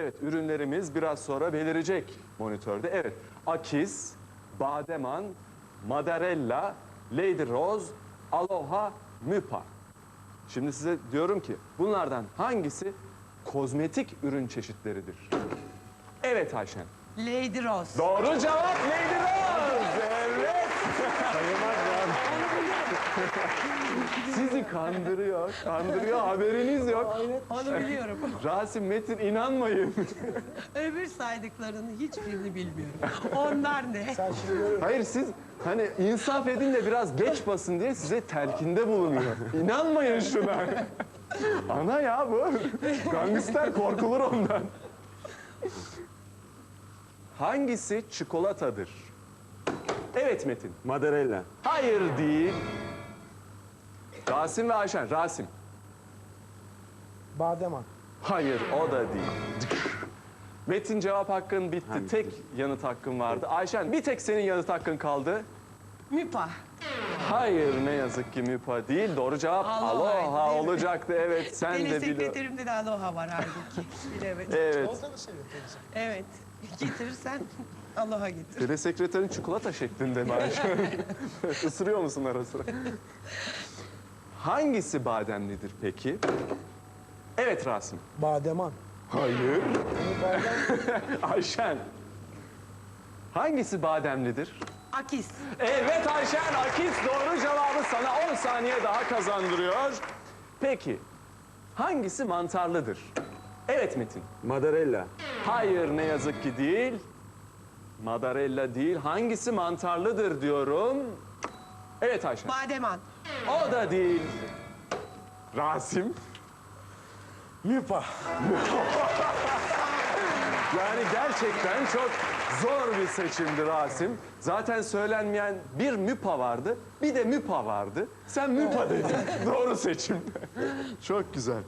Evet, ürünlerimiz biraz sonra belirecek monitörde. Evet, Akiz, Bademan, Madarella, Lady Rose, Aloha, Müpa. Şimdi size diyorum ki bunlardan hangisi kozmetik ürün çeşitleridir? Evet Ayşen. Lady Rose. Doğru cevap Lady Rose. Evet. Sizi kandırıyor, kandırıyor haberiniz yok. Onu biliyorum. Rasim Metin inanmayın. Öbür saydıklarının hiçbirini bilmiyorum. Onlar ne? Hayır siz hani insaf edin de biraz geç basın diye size telkinde bulunuyor. İnanmayın şuna. Ana ya bu. Gangster korkulur ondan. Hangisi çikolatadır? Evet Metin. Madarella. Hayır değil. Rasim ve Ayşen. Rasim. Bademan. Hayır o da değil. Metin cevap hakkın bitti. Hangisi? Tek yanıt hakkın vardı. Ayşen bir tek senin yanıt hakkın kaldı. Müpa. Hayır ne yazık ki Müpa değil. Doğru cevap Aloha Aloha olacaktı. Evet sen de biliyorsun. Telesekreterimde de aloha var halbuki. Bilemedim. Evet. Çikolata da seviyor. Evet. Getirirsen aloha getir. Telesekreterin çikolata şeklinde mi Ayşen? Isırıyor musun ara sıra? Hangisi bademlidir peki? Evet Rasim. Bademan. Hayır. Ayşen. Hangisi bademlidir? Akis. Evet Ayşen Akis doğru cevabı sana 10 saniye daha kazandırıyor. Peki hangisi mantarlıdır? Evet Metin. Madarella. Hayır ne yazık ki değil. Madarella değil. Hangisi mantarlıdır diyorum. Evet Ayşen. Bademan. O da değil. Rasim. Müpa. Yani gerçekten çok zor bir seçimdi Rasim. Zaten söylenmeyen bir müpa vardı, bir de müpa vardı. Sen müpa dedin. Doğru seçim. çok güzel.